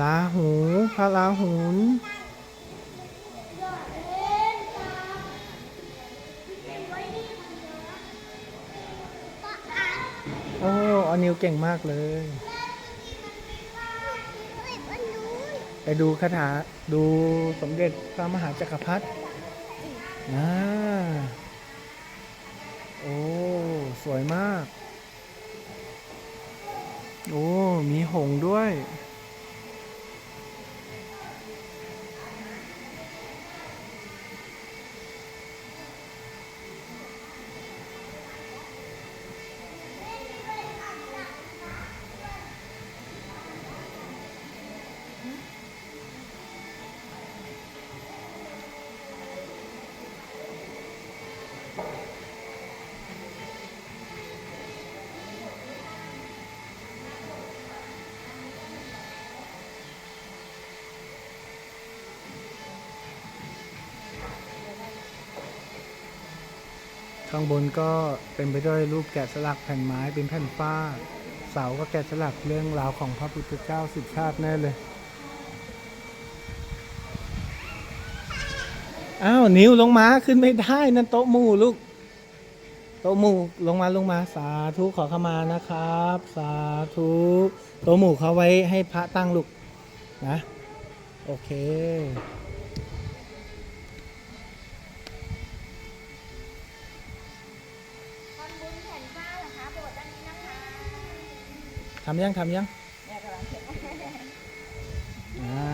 ลาหูพระลาหุนโอ้อนิวเก่งมากเลย ไปดูคาถาดูสมเด็จพระมหาจักรพรรดินะโอ้ สวยมาก โอ้ มีหงด้วย ข้างบนก็เป็นไปด้วยรูปแกะสลักแผ่นไม้เป็นแผ่นฟ้า เสาก็แกะสลักเรื่องราวของพระพุทธเจ้าสิบชาติแน่เลยอ้าวนิ้วลงมาขึ้นไม่ได้นั่นโต๊ะมู่ลูกโต๊ะมู่ลงมาลงมาสาธุขอขมานะครับ สาธุโต๊ะมู่เขาไว้ให้พระตั้งลูกนะ โอเค ทำยังทำยังเนี่ยกำลังเสร็จอ่า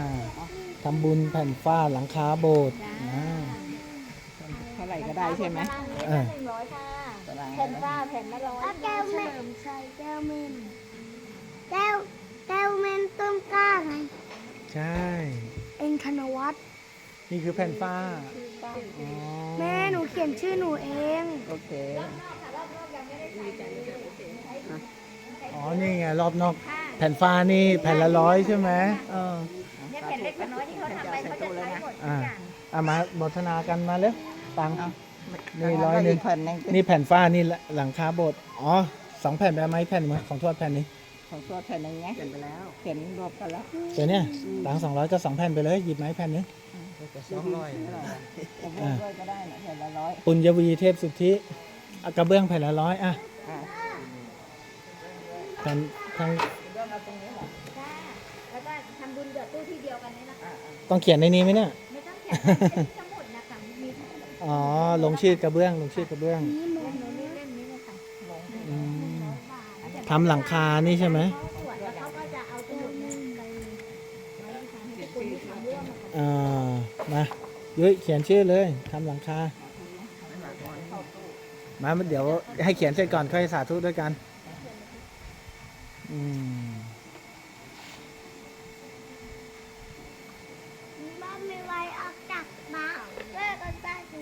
ทำบุญแผ่นฝ้าหลังคาโบสถ์อ่าเท่าไหร่ก็ได้ใช่ไหมตารางเมตรละหนึ่งร้อยค่ะตารางแผ่นฟ้าแผ่นละร้อยแก้วเมนใช่แก้วเมนแก้วแก้วเมนต้นกล้าไงใช่เองธนวัฒน์นี่คือแผ่นฝ้าอ๋อแม่หนูเขียนชื่อหนูเอง โอเคอ๋อ นี่ไงรอบนอกแผ่นฝ้านี่แผ่นละร้อยใช่ไหมเออเนี่ยแผ่นเล็กแผ่นน้อยที่เขาทำไปเขาจะใช้หมดทุกอ่าอย่างเอามาบทนากันมาเร็วตังค์เอานี่ร้อยหนึ่งแผ่นหนึงนี่แผ่นฝ้านี่หลังคาโบสถ์อ๋อสองแผ่นแบบไหมแผ่นมั้ยของทวดแผ่นนี้ของตัวแผ่นหนึงไงเขียนไปแล้วเขียนรวมกันแล้วเดี๋ยวเนี้ตังสองร้อยก็สองแผ่นไปเลยหยิบไหมแผ่นนี้สองร้อยผมรวมด้วยก็ได้นะแผ่นละร้อยปุญญวีเทพสุทธิอะกระเบื้องแผ่นละร้อยอะ อะแผ่นทางจ้าแล้วก็ทำบุญหยอดตู้ที่เดียวกันนี่นะคะต้องเขียนในนี้ไหมเนี่ย ไม่ต้องเขียนเป็นสมุดนะคะมีทั้งหมดอ๋อ ลงชื่อกระเบื้อง ลงชื่อกระเบื้องเล่มนี้เล่มนี้เลยค่ะอืมทำหลังคานี่ใช่ไหมเขาตรวจแล้วเขาก็จะเอาสมุดนั้นไปไว้ทางให้คนที่ทำร่วมอะค่ะอ่ามายุ้ยเขียนชื่อเลยทำหลังคา มาเดี๋ยวให้เขียนเสร็จก่อนค่อยสาธุด้วยกัน อืมบ้านม่ไวออกจากบ้านเลิกกันได้ดู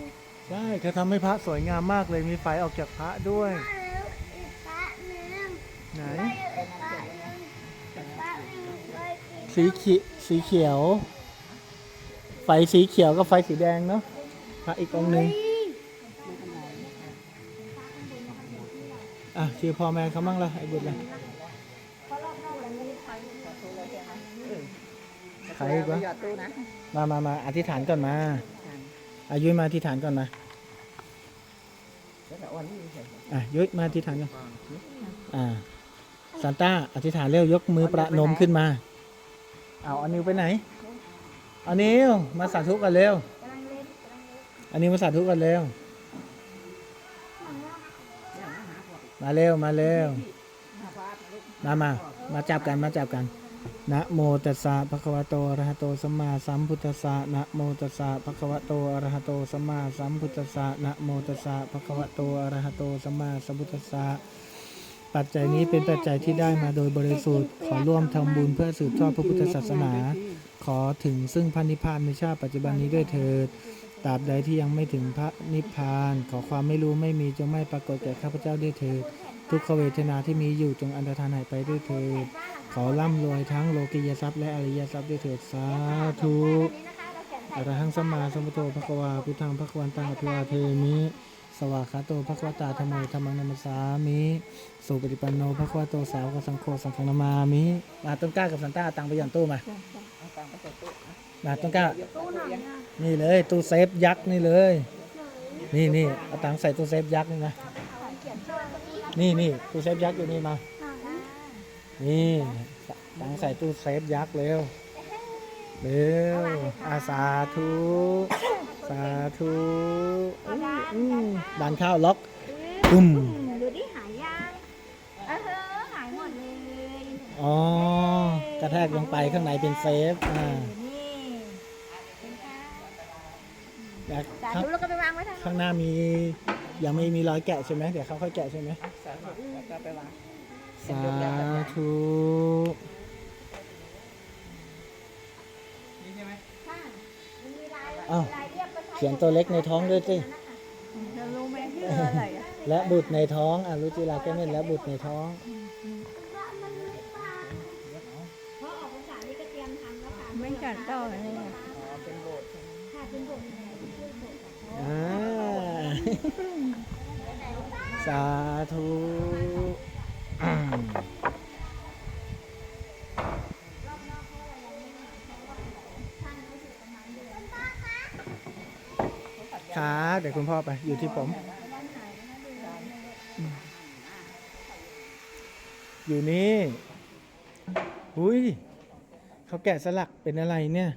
ใช่เขาทำให้พระสวยงามมากเลยมีไฟออกจากพระด้วยแล้วอีกป้าหนึ่งไหนไปอีกป้าหนึ่งอีกป้าหนึ่งไปอีกสีเขีสีเขียว ไฟสีเขียวกับไฟสีแดงเนาะพระอีกองค์หนึ่งอะชื่อพ่อแม่เขามั่งละไอ้บุตรละ ครอีกวะหยอดตู้นะมามามาอธิษฐานก่อนมาอายุยมาอธิษฐานก่อนมาแล้ววันนี้เห็นอะยุ้ยมาอธิษฐานก่อนอ่าซานต้าอธิษฐานเร็วยกมือประนมขึ้นมาเอาอันนิวไปไหนอันนิวมาสาธุกันเร็วกำลังเล่นอันนี้มาสาธุกันเร็วมาเร็วมาเร็วมามามาจับกันมาจับกัน นะโมตัสสะภะคะวะโตอะระหะโตสัมมาสัมพุทธัสสะนะโมตัสสะภะคะวะโตอะระหะโตสัมมาสัมพุทธัสสะนะโมตัสสะภะคะวะโตอะระหะโตสัมมาสัมพุทธัสสะปัจจัยนี้เป็นปัจจัยที่ได้มาโดยบริสุทธิ์ขอร่วมทำบุญเพื่อสืบทอดพระพุทธศาสนา ขอถึงซึ่งพระนิพพานในชาติปัจจุบันนี้ด้วยเถิดตราบใดที่ยังไม่ถึงพระนิพพาน ขอความไม่รู้ไม่มีจงไม่ปรากฏแก่ข้าพเจ้าด้วยเถิดทุกขเวทนาที่มีอยู่จงอันตรธานหายไปด้วยเถิด ขอร่ำรวยทั้งโลกิยทรัพย์และอริยทรัพย์ด้วยเถิดสาธุอันนี้นะคะเรหังสัมมาสัมพุทโธภควาพุทธังภควันตังอภิวาเทมิ สวากขาโตภควตาธรรมโมธรรมังนัมสสามิสุปฏิปันโนภควโตสาวกสังโฆสังฆนามามิมาต้นกล้ากับซันต้าตังไปย่อนตู้มาอาตังค์ไปใส่ตู้อะมาต้นกล้านี่เลยตู้เซฟยักษ์นี่เลย นี่นี่เอาตังใส่ตู้เซฟยักษ์นี่นะนี่นี่ตู้เซฟยักษ์อยู่นี่มา นนี่ตังค์ใส่ตู้เซฟยักษ์เร็วเร็วอาสาธุสาธุอื้ออื้อดันเข้าวล็อกปุ้มดูดิหายยังเออหายหมดเลยอ๋อกระแทกลงไปข้างในเป็นเซฟอ่านี่เป็นค่ะแล้วสาข้างธุแล้วก็ไปวางไว้ทางข้างหน้ามียังไม่มีรอยแกะใช่ไหมเดี๋ยวเขาค่อยแกะใช่ไหมสาธุแล้วก็ไปวาง สาธุ ค่ะมันมีลาย อ้าวลายเรียบประทัดเขียนตัวเล็กในท้องด้วยสิจะรู้ไหมที่อะไรอะและบุตรในท้องอะรู้จิราแก้เม่นและบุตรในท้องเพราะออกภาษานี่ก็เตรียมทำแล้วค่ะไม่กัดต่อเลยอะอ๋อเป็นโบสถ์ใช่ไหมค่ะเป็นบทในชื่อบทอ่าสาธุ เดี๋ยวคุณพ่อไปอยู่ที่ผม อยู่นี่หุยเขาแกะสลักเป็นอะไรเนี่ย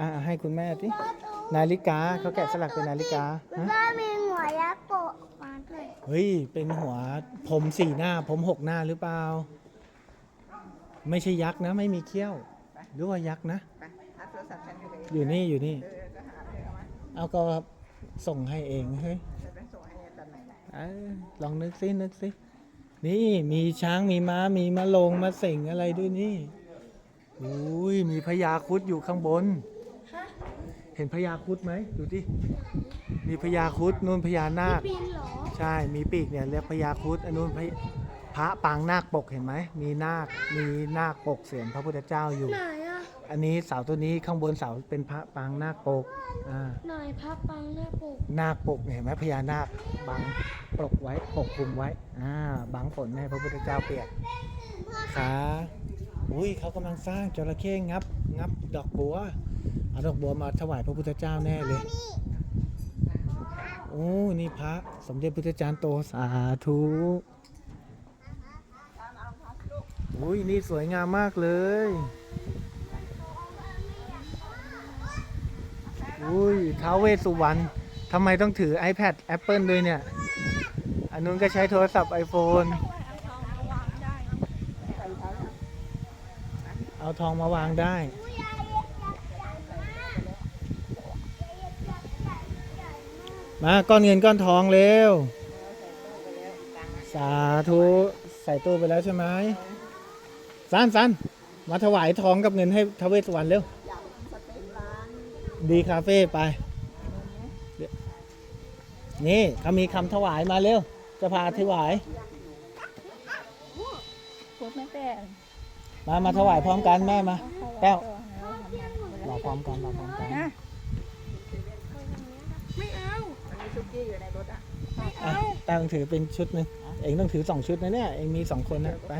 อ่าให้คุณแม่ที่นาฬิกาเขาแกะสลักเป็นนาฬิกาแล้วฮะก็มีหัวยักษ์โปะมาด้วยเฮ้ยเป็นหัวผมสี่หน้า ผมหกหน้าหรือเปล่า ไม่ใช่ยักษ์นะ ไม่มีเขี้ยวหรือว่ายักษ์นะไปหาโทรศัพท์ฉันอยู่ไหนอยู่นี่ เอามาเอาก็ส่งให้เองเฮ้ยจะไปส่งให้ตอนไหนเอ้ยลองนึกซินึกซินี่มีช้างมีม้ามีมะลงมาเสิ่งอะไรด้วยนี่อุ้ยมีพญาครุดอยู่ข้างบน เห็นพญาครุดไหมดูดิมีพญาครุดนู่นพญานาคปีนเหรอใช่มีปีกเนี่ยเรียกพญาครุดอันนู้นพญพระปางนาคปกเห็นไหมมีนาคมีนาคปกเสียงพระพุทธเจ้าอยู่ไหน อะอันนี้เสาตัวนี้ข้างบนเสาเป็นพระปางนาคปกอ่าไหนพับปังหน้าปกนาคปกเนี่ยเห็นไหมพญานาคบังปกไว้ปกคลุมไว้อ่าบังฝนให้พระพุทธเจ้าเปียกขาอุ้ยเขากำลังสร้างจระเข้งับ งับดอกบัวเอาดอกบัวมาถวายพระพุทธเจ้าแน่เลยโอ้นี่พระสมเด็จพุทธจารย์โตสาธุอุ้ยนี่สวยงามมากเลย อุ้ยท้าวเวสสุวรรณทำไมต้องถือ iPad Apple ด้วยเนี่ย อันนู้นก็ใช้โทรศัพท์ iPhone เอาทองมาวางได้ มาก้อนเงินก้อนทองเร็ว สาธุใส่ตู้ไปแล้วใช่ไหมสันสันมาถวายทองกับเงินให้ทาวเวสสุวรรณเร็ว ดีคาเฟ่ไปเดี๋ยวนี่เขามีคำถวายมาเร็ว จะพาถวาย พูดไม่เป็นมามาถวายพร้อมกันแม่มาแต้วรอพร้อมกันรอพร้อมกันนะมันมีซุกี้อยู่ในรถอะอะแต้วต้องถือเป็นชุดหนึ่งเองต้องถือสองชุดนะเนี่ย เองมีสองคนนะไป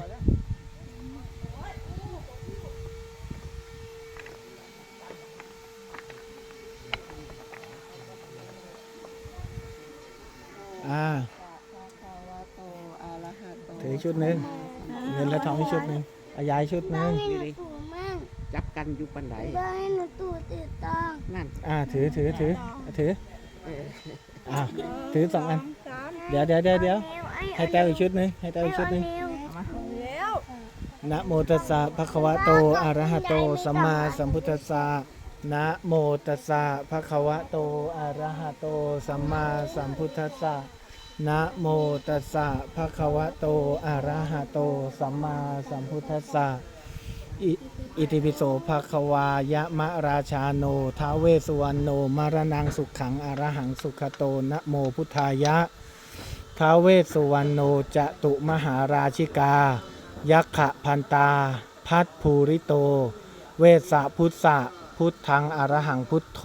อชุดหนึ่งเงินและทองอีกชุดหนึ่งเอายายชุดหบ้านึ่นงให้หนูตู่มั่งจับกันอยู่ปันไหนบ้านให้หนูตู่ติดตังนั่นอ่าถือถือถือถืออ่าถือสองอันเดี๋ยวเดี๋ยวเดี๋ยวเดี๋ยวให้แต้วอีกชุดหนึ่งให้แต้วอีกชุดหนึ่งแล้วนะโมตัสสะภะคะวะโตอะระหะโตสัมมาสัมพุทธัสสะนะโมตัสสะภะคะวะโตอะระหะโตสัมมาสัมพุทธัสสะ นะโมตัสสะภะคะวะโต อะระหะโต สัมมาสัมพุทธัสสะ อิติปิโสภะคะวายะมะราชาโนท้าเวสุวรรณโนมารนังสุขขังอรหังสุขโต นะโมพุทธายะท้าเวสุวรรณโนจะตุมหาราชิกา ยักขะพันตา พัทภูริโต เวสสะพุทธะพุทธังอรหังพุทโธ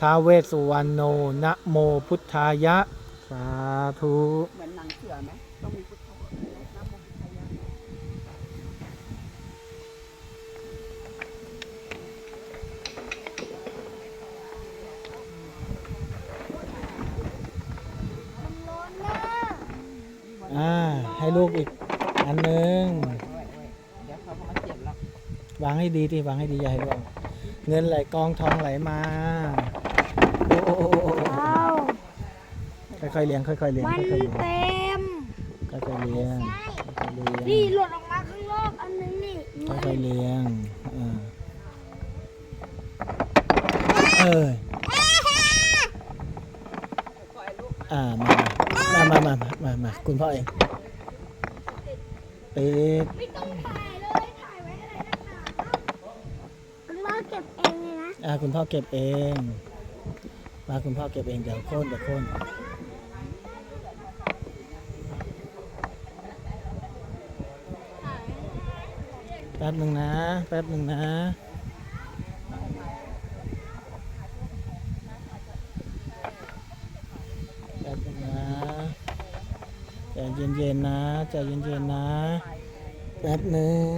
ท้าเวสสุวรรณโนนะโมพุทธายะ สาธุเหมือนหนังเสือไหมต้องมีพุทธวจนะน้ำมพุทธายะร้อนเนอะอ่า ให้ลูกอีกอันหนึง เดี๋ยวเขาก็มาเสียบแล้ววางให้ดีที่วางให้ดีอย่าให้ร่วงเงินไหลกองทองไหลมา ค่อยๆเลี้ยงค่อยๆเลี้ยงมันค่อยๆเลี้ยงเต็มค่อยๆเลี้ยงค่อยๆเลี้ยง นี่หลุดออกมาข้างนอกอันนึงนี่ค่อยๆเลี้ยงอ่าเอออ่ามามามามามามาคุณพ่อเองปิดไม่ต้องถ่ายเลยถ่ายไว้อะไรนักหนาคุณพ่อเก็บเองเลยนะอ่าคุณพ่อเก็บเองมาคุณพ่อเก็บเองเดี๋ยวโค่นเดี๋ยวโค่น ป๊บหนึ่งนะ แป๊บหนึ่งนะแป๊บหนึ่งนะใจเย็นๆนะใจเย็นๆนะ แป๊บหนึ่ง